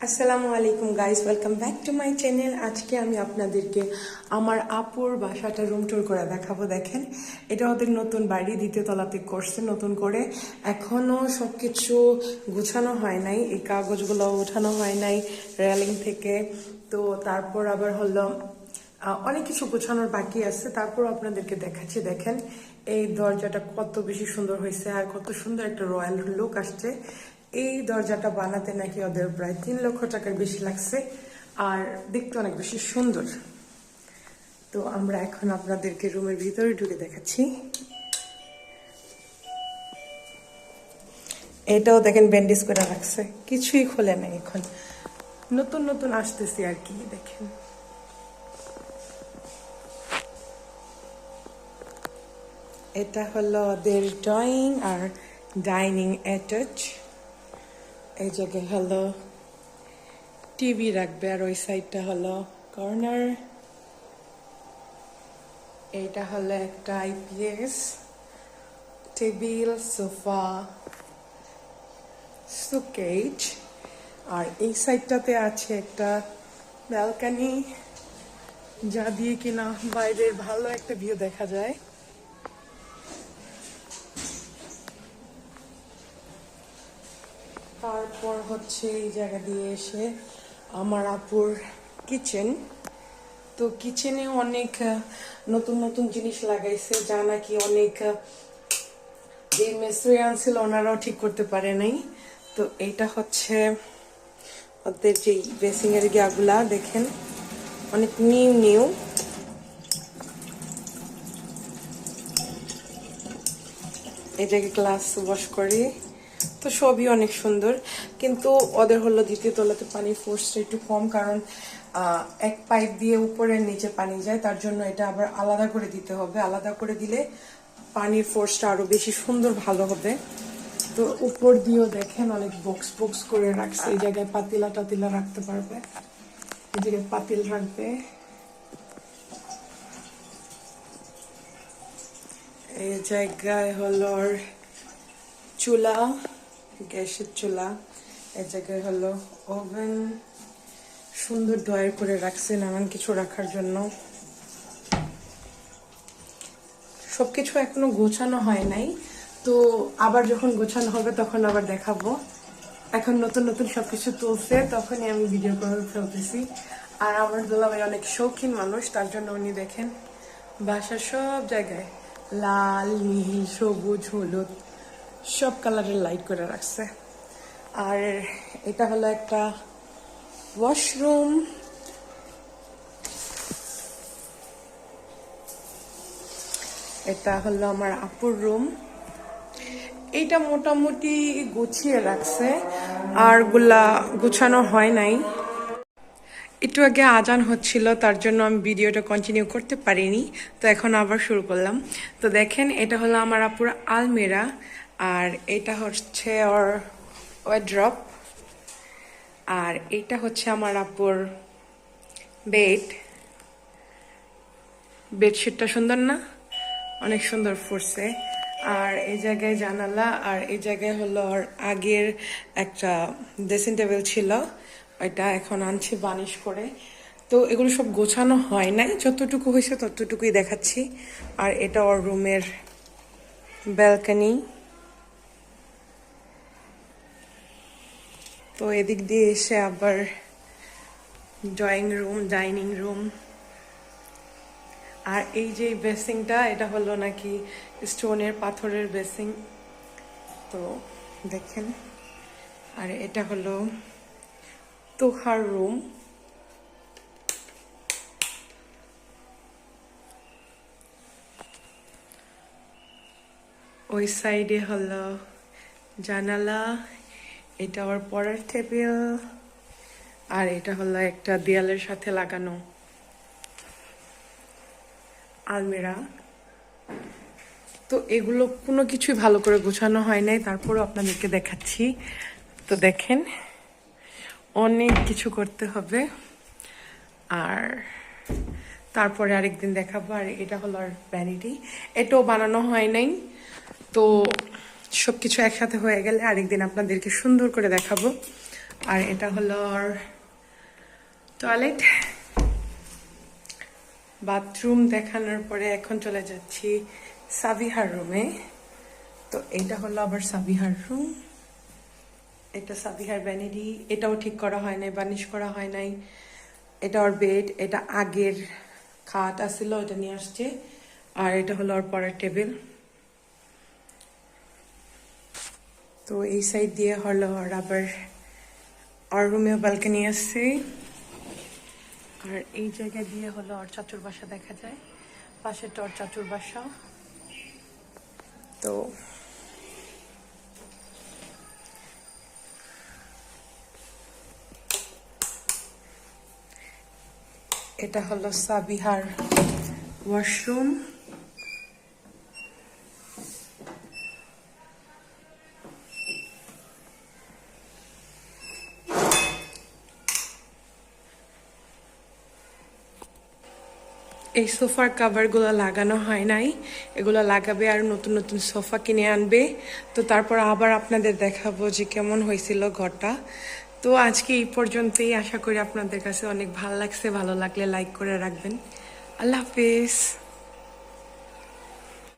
আসসালামু আলাইকুম guys welcome back to my channel আজকে আমি আপনাদেরকে আমার আপুর বাসাটা রুম টুর করে দেখাবো, দেখেন। এটা ওদের নতুন বাড়ি, দ্বিতীয় তলাতে করছে নতুন করে। এখনও সবকিছু গুছানো হয় নাই, এই কাগজগুলো ওঠানো হয় নাই রেলিং থেকে। তো তারপর আবার হলো অনেক কিছু গোছানোর বাকি আছে। তারপর আপনাদেরকে দেখাচ্ছি, দেখেন। এই দরজাটা কত বেশি সুন্দর হয়েছে আর কত সুন্দর একটা রয়্যাল লুক আসছে। এই দরজাটা বানাতে নাকি ওদের প্রায় তিন লক্ষ টাকার বেশি লাগছে, আর দেখতে অনেক বেশি সুন্দর। তো আমরা এখন আপনাদেরকে রুমের ভিতরে ঢুকে দেখাচ্ছি। এটাও দেখেন ব্যান্ডেজ করে রাখছে, কিছুই খোলে নাই এখন। নতুন নতুন আসতেছি আর কি, দেখেন। এটা হলো ওদের ড্রয়িং আর ডাইনিং অ্যাটাচ এই জায়গায় হলো। টিভি রাখবে আর ওই সাইডটা হলো কর্নার। এইটা হলো একটা আইপিএস টেবিল, সোফা সুকেজ আর এই সাইডটাতে আছে একটা ব্যালকানি, যা দিয়ে কিনা বাইরের ভালো একটা ভিউ দেখা যায়। তারপর হচ্ছে এই জায়গা দিয়ে এসে আমার আপুর কিচেন তো কিচেনে অনেক নতুন নতুন জিনিস লাগাইছে, যা নাকি অনেক যে মেসরি আনছিল ওনারাও ঠিক করতে পারে নাই। তো এইটা হচ্ছে ওদের যে বেসিং এর গিয়াগুলা দেখেন। অনেক নিউ নিউ এটাকে গ্লাস ওয়াশ করি তো সবই অনেক সুন্দর। কিন্তু ওদের হলো দ্বিতীয় তলাতে পানির ফোর্সটা একটু কম কারণ এক পাইপ দিয়ে উপরের নিচে পানি যায়, তার জন্য এটা আবার আলাদা করে দিতে হবে। আলাদা করে দিলে পানির ফোর্সটা আরও বেশি সুন্দর ভালো হবে। তো উপর দিয়েও দেখেন অনেক বক্স বক্স করে রাখছে। এই জায়গায় পাতিলা টাতিলা রাখতে পারবে। এই জায়গায় পাতিল রাখবে। এই জায়গায় হলো চুলা। গ্যাসের চুলা এই জায়গায় হলো ওভেন। সুন্দর ড্রয়ার করে রাখছে নানান কিছু রাখার জন্য। সবকিছু এখনও গোছানো হয় নাই। তো আবার যখন গোছানো হবে তখন আবার দেখাবো। এখন নতুন নতুন সব কিছু তুলছে, তখনই আমি ভিডিও করে ফেলতেছি। আর আমার দুলাভাই অনেক শৌখিন মানুষ, তার জন্য উনি দেখেন বাসার সব জায়গায় লাল, নীল, সবুজ, হলুদ। সব কালারের লাইট করে রাখছে। আর এটা হলো একটা ওয়াশরুম এটা হলো আমার আপুর রুম এইটা মোটামুটি গুছিয়ে রাখছে, আরগুলা গুছানো হয় নাই। একটু আগে আজান হচ্ছিল, তার জন্য আমি ভিডিওটা কন্টিনিউ করতে পারিনি। তো এখন আবার শুরু করলাম। তো দেখেন, এটা হলো আমার আপুর আলমিরা। আর এটা হচ্ছে ওর ওয়েড্রপ আর এটা হচ্ছে আমার আপুর বেড বেডশিটটা সুন্দর না? অনেক সুন্দর ফুটছে। আর এই জায়গায় জানালা, আর এই জায়গায় হলো ওর আগের একটা ড্রেসিং টেবিল ছিল। ওইটা এখন আনছি বানিশ করে। তো এগুলো সব গোছানো হয় নাই। যতটুকু হয়েছে ততটুকুই দেখাচ্ছি। আর এটা ওর রুমের ব্যালকানি তো এদিক দিয়ে এসে আবার ড্রয়িং রুম ডাইনিং রুম আর এই যে বেসিংটা এটা হলো নাকি স্টোনের পাথরের বেসিং তো দেখেন। আর এটা হলো তোহার রুম। ওই সাইডে হলো জানালা এটা আবার পড়ার টেবিল আর এটা হলো একটা দেয়ালের সাথে লাগানো। আলমিরা। তো এগুলো কোনো কিছুই ভালো করে গোছানো হয় নাই। তারপরেও আপনাদেরকে দেখাচ্ছি। তো দেখেন, অনেক কিছু করতে হবে। আর তারপরে আরেকদিন দেখাবো। আর এটা হলো আর ভ্যানিটি এটাও বানানো হয় নাই। তো সবকিছু একসাথে হয়ে গেলে আরেকদিন আপনাদেরকে সুন্দর করে দেখাবো। আর এটা হলো টয়লেট বাথরুম দেখানোর পরে এখন চলে যাচ্ছি সাবিহার রুমে তো এটা হলো আবার সাবিহার রুম এটা সাবিহার ব্যানেরি এটাও ঠিক করা হয় নাই বানিশ করা হয় নাই। এটা ওর বেড এটা আগের খাট আসছিল এটা নিয়ে আসছে। আর এটা হলো ওর পরের টেবিল তো এই সাইড দিয়ে হলো আর আবার ওর রুমেও ব্যালকনি আসছে আর এই জায়গা দিয়ে হলো ওর চাচুর বাসা দেখা যায়। পাশেটা ওর চাচুর বাসা। তো এটা হলো সাবিহার ওয়াশরুম এই সোফার কাভারগুলো লাগানো হয় নাই। এগুলো লাগাবে আর নতুন নতুন সোফা কিনে আনবে। তো তারপর আবার আপনাদের দেখাবো যে কেমন হয়েছিল ঘরটা। তো আজকে এই পর্যন্তই। আশা করি আপনাদের কাছে অনেক ভালো লাগছে। ভালো লাগলে লাইক করে রাখবেন। আল্লাহ হাফিজ।